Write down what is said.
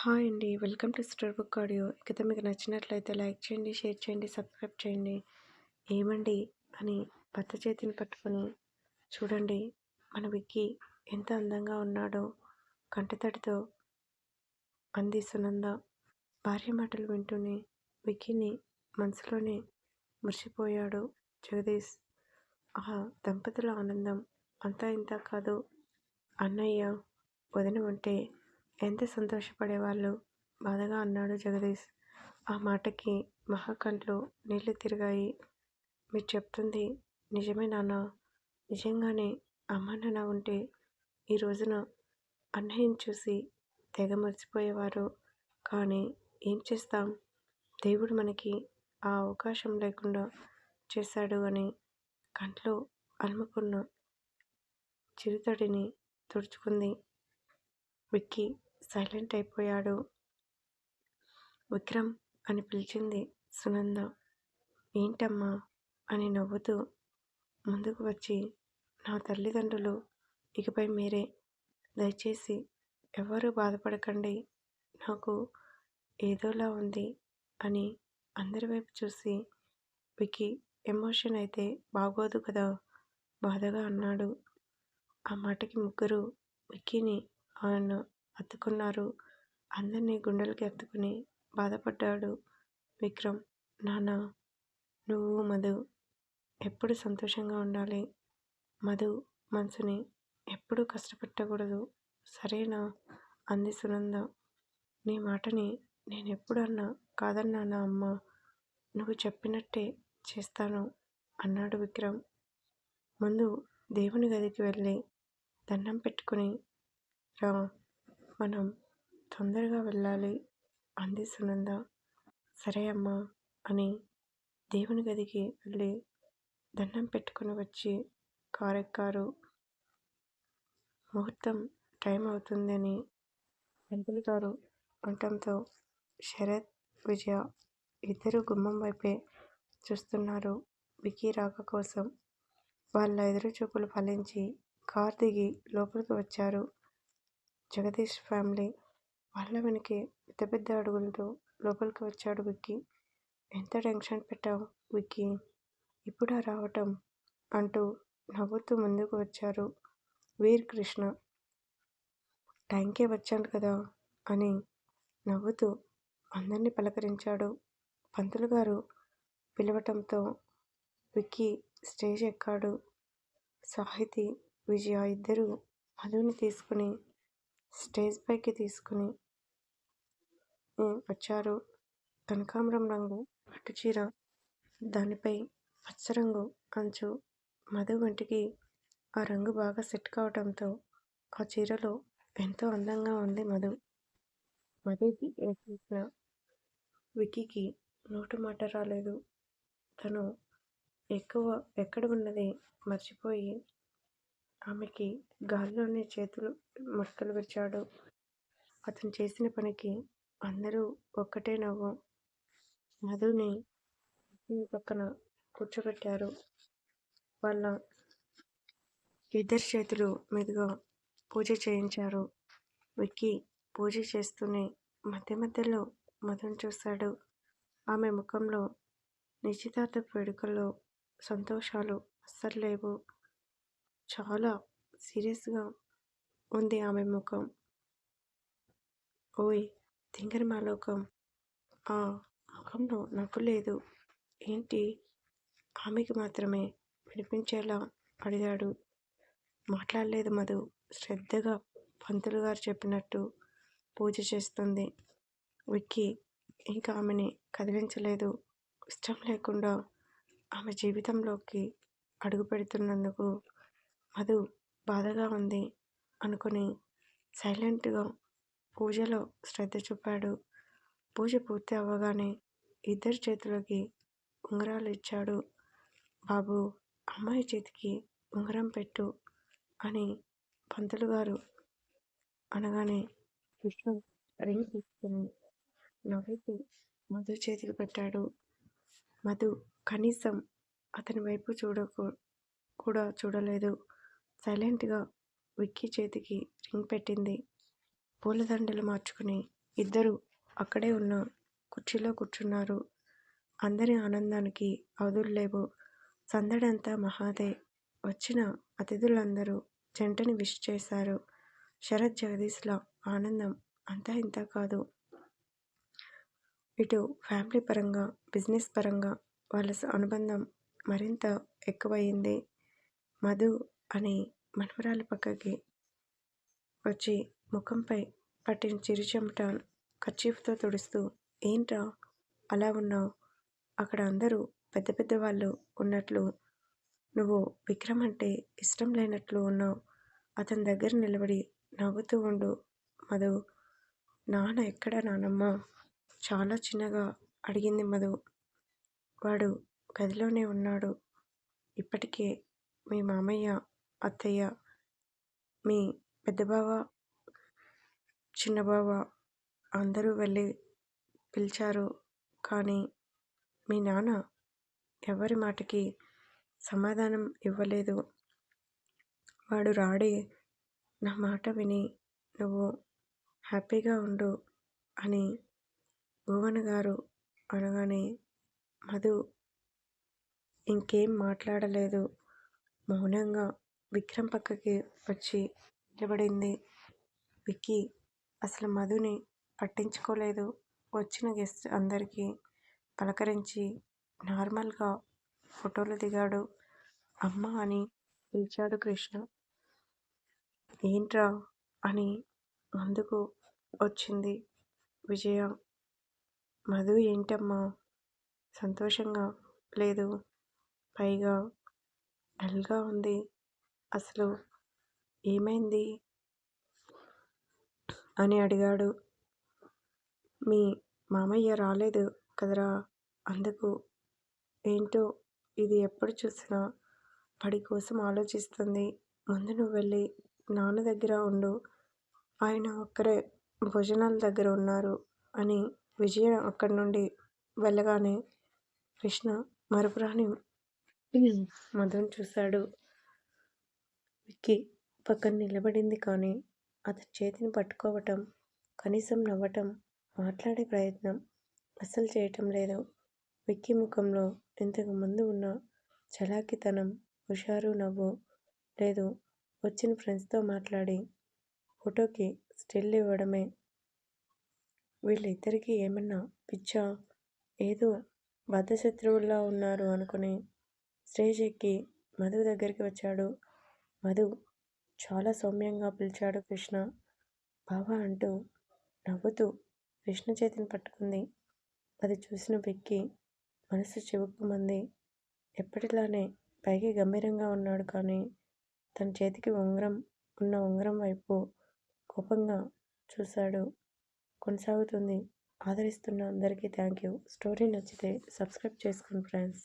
Hi అండి. Welcome to store book audio. ఇకతో మీకు నచ్చినట్లయితే లైక్ చేయండి షేర్ చేయండి సబ్స్క్రైబ్ చేయండి. ఏమండి అని భర్త చేతిని పట్టుకొని చూడండి. మన విక్కీ ఎంత అందంగా ఉన్నాడో కంటతడితో అంది సునంద. భార్య మాటలు వింటూనే విక్కీని మనసులోనే మురిసిపోయాడు జగదీష్. ఆ దంపతుల ఆనందం అంతా ఇంత కాదు. అన్నయ్య వదిన ఉంటే ఎంత సంతోషపడేవాళ్ళు? బాధగా అన్నాడు జగదీష్. ఆ మాటకి మహాకంట్లో నీళ్ళు తిరిగాయి. మీరు చెప్తుంది నిజమే నాన్న. నిజంగానే అమ్మ నాన్న ఉంటే ఈ రోజున అన్నయ్యని చూసి తెగ మర్చిపోయేవారు. కానీ ఏం చేస్తాం? దేవుడు మనకి ఆ అవకాశం లేకుండా చేశాడు అని కంట్లో అలుముకున్న చిరుతడిని తుడుచుకుంది విక్కీ. సైలెంట్ అయిపోయాడు. విక్రమ్ అని పిలిచింది సునంద. ఏంటమ్మా? అని నవ్వుతూ ముందుకు వచ్చి నా తల్లిదండ్రులు ఇకపై మీరే. దయచేసి ఎవరూ బాధపడకండి. నాకు ఏదోలా ఉంది అని అందరి వైపు చూసి వికి ఎమోషన్ అయితే బాగోదు కదా? బాధగా అన్నాడు. ఆ మాటకి ముగ్గురు విక్కీని ఆయన హత్తుకున్నారు. అందరినీ గుండెలకి ఎత్తుకుని బాధపడ్డాడు విక్రమ్. నాన్న నువ్వు మధు ఎప్పుడు సంతోషంగా ఉండాలి? మధు మనసుని ఎప్పుడూ కష్టపెట్టకూడదు. సరేనా? అంది సునంద. నీ మాటని నేను ఎప్పుడు అన్నా కాదన్నానా అమ్మ. నువ్వు చెప్పినట్టే చేస్తాను అన్నాడు విక్రమ్. ముందు దేవుని గదికి వెళ్ళి దండం పెట్టుకుని రా మనం తొందరగా వెళ్ళాలి. అంది సునంద. సరే అమ్మా అని దేవుని గదికి వెళ్ళి దండం పెట్టుకుని వచ్చి కారెక్కారు. ముహూర్తం టైం అవుతుందని పంతులు గారు ఉండటంతో శరత్ విజయ ఇద్దరు గుమ్మం వైపే చూస్తున్నారు. వికీ రాక కోసం వాళ్ళ ఎదురు చూపులు ఫలించి కార్ దిగి లోపలికి వచ్చారు. జగదీష్ ఫ్యామిలీ వాళ్ళ వెనకే పెద్ద పెద్ద అడుగులతో లోపలికి వచ్చాడు విక్కీ. ఎంత టెన్షన్ పెట్టావు విక్కీ? ఇప్పుడా రావటం? అంటూ నవ్వుతూ ముందుకు వచ్చారు వీర్ కృష్ణ. టైంకే వచ్చాను కదా అని నవ్వుతూ అందరినీ పలకరించాడు పంతులు గారు. పిలవటంతో విక్కీ స్టేజ్ ఎక్కాడు. సాహితీ విజయ ఇద్దరు మధుని తీసుకుని స్టేజ్ పైకి తీసుకుని వచ్చారు కనకాంబరం రంగు పట్టుచీర దానిపై పచ్చ రంగు అంచు మధు వంటికి ఆ రంగు బాగా సెట్ కావడంతో ఆ చీరలో ఎంతో అందంగా ఉంది మధు. మధుకి చూసిన వికీకి నోటు మాట రాలేదు. తను ఎక్కువ ఎక్కడ ఉన్నది మర్చిపోయి ఆమెకి గాల్లోనే చేతులు ముడతలు విరిచాడు. అతను చేసిన పనికి అందరూ ఒక్కటే నవ్వు. మధుని పక్కన కూర్చోబెట్టారు. వాళ్ళ ఇద్దరి చేతులు మీదుగా పూజ చేయించారు. విక్కీ పూజ చేస్తూనే మధ్య మధ్యలో మధుని చూశాడు ఆమె ముఖంలో నిశ్చితార్థ వేడుకల్లో సంతోషాలు అస్సలు లేవు. చాలా సీరియస్గా ఉంది ఆమె ముఖం. ఓయ్ తింగరి మాలోకం ఆ ముఖంలో నవ్వు లేదు. ఏంటి? ఆమెకి మాత్రమే వినిపించేలా అడిగాడు. మాట్లాడలేదు మధు. శ్రద్ధగా పంతులు గారు చెప్పినట్టు పూజ చేస్తుంది. విక్కీ ఇంకా ఆమెని కదిలించలేదు. ఇష్టం లేకుండా ఆమె జీవితంలోకి అడుగు పెడుతున్నందుకు మధు బాధగా ఉంది అనుకుని సైలెంట్గా పూజలో శ్రద్ధ చూపాడు. పూజ పూర్తి అవ్వగానే ఇద్దరి చేతులకి ఉంగరాలు ఇచ్చాడు. బాబు అమ్మాయి చేతికి ఉంగరం పెట్టు అని పంతులు గారు అనగానే విష్ణు రింగ్ తీసుకుని నవ్వుతూ మధు చేతికి పెట్టాడు. మధు కనీసం అతని వైపు చూడకు కూడా చూడలేదు. సైలెంట్గా విక్కీ చేతికి రింగ్ పెట్టింది. పూలదండలు మార్చుకుని ఇద్దరు అక్కడే ఉన్న కుర్చీలో కూర్చున్నారు. అందరి ఆనందానికి అవధులు లేవు. సందడంతా మహాదే. వచ్చిన అతిథులందరూ జంటని విష్ చేశారు. శరత్ జగదీశ్ల ఆనందం అంతా ఇంత కాదు. ఇటు ఫ్యామిలీ పరంగా బిజినెస్ పరంగా వాళ్ళ అనుబంధం మరింత ఎక్కువయింది. మధు అని మనవరాలి పక్కకి వచ్చి ముఖంపై పట్టిన చిరుచెమట కర్చీఫ్తో తుడుస్తూ ఏంట్రా? అలా ఉన్నావు? అక్కడ అందరూ పెద్ద పెద్ద వాళ్ళు ఉన్నట్లు నువ్వు విక్రమ్ అంటే ఇష్టం లేనట్లు ఉన్నావు. అతని దగ్గర నిలబడి నవ్వుతూ ఉండు మధు. నాన్న ఎక్కడ నానమ్మ? చాలా చిన్నగా అడిగింది మధు. వాడు గదిలోనే ఉన్నాడు. ఇప్పటికే మీ మామయ్య అత్తయ్య మీ పెద్ద బావ చిన్న బావ అందరూ వెళ్ళి పిలిచారు. కానీ మీ నాన్న ఎవరి మాటకి సమాధానం ఇవ్వలేదు. వాడు రాడే నా మాట విని నువ్వు హ్యాపీగా ఉండు అని భువన్ గారు అనగానే మధు ఇంకేం మాట్లాడలేదు. మౌనంగా విక్రమ్ పక్కకి వచ్చి నిలబడింది. విక్కీ అసలు మధుని పట్టించుకోలేదు. వచ్చిన గెస్ట్ అందరికీ పలకరించి నార్మల్గా ఫోటోలు దిగాడు. అమ్మ అని పిలిచాడు కృష్ణ. ఏంట్రా అని ముందుకు వచ్చింది విజయ. మధు ఏంటమ్మా? సంతోషంగా లేదు. పైగా డల్గా ఉంది. అసలు ఏమైంది? అని అడిగాడు. మీ మామయ్య రాలేదు కదరా? అందుకు ఏంటో ఇది ఎప్పుడు చూసినా వాడి కోసం ఆలోచిస్తుంది. ముందు నువ్వు వెళ్ళి నాన్న దగ్గర ఉండు. ఆయన ఒక్కరే భోజనాల దగ్గర ఉన్నారు అని విజయ అక్కడి నుండి వెళ్ళగానే కృష్ణ మరపురాని మధుని చూశాడు. విక్కీ పక్కన నిలబడింది కానీ అతని చేతిని పట్టుకోవటం కనీసం నవ్వటం మాట్లాడే ప్రయత్నం అస్సలు చేయటం లేదు. విక్కీ ముఖంలో ఇంతకు ముందు ఉన్న చలాకితనం హుషారు నవ్వు లేదు. వచ్చిన ఫ్రెండ్స్తో మాట్లాడి ఫోటోకి స్టిల్ ఇవ్వడమే. వీళ్ళిద్దరికీ ఏమన్నా పిచ్చా? ఏదో బద్ధశత్రువుల్లా ఉన్నారు అనుకుని స్టేజ్ ఎక్కి మధు దగ్గరికి వచ్చాడు. మధు చాలా సౌమ్యంగా పిలిచాడు కృష్ణ. బావా అంటూ నవ్వుతూ కృష్ణ చేతిని పట్టుకుంది. అది చూసిన విక్కీ మనసు చివుక్కుమంది. ఎప్పటిలానే పైకి గంభీరంగా ఉన్నాడు కానీ తన చేతికి ఉంగరం ఉన్న ఉంగరం వైపు కోపంగా చూశాడు. కొనసాగుతుంది. ఆదరిస్తున్న అందరికీ థ్యాంక్ యూ స్టోరీ నచ్చితే సబ్స్క్రైబ్ చేసుకోండి ఫ్రెండ్స్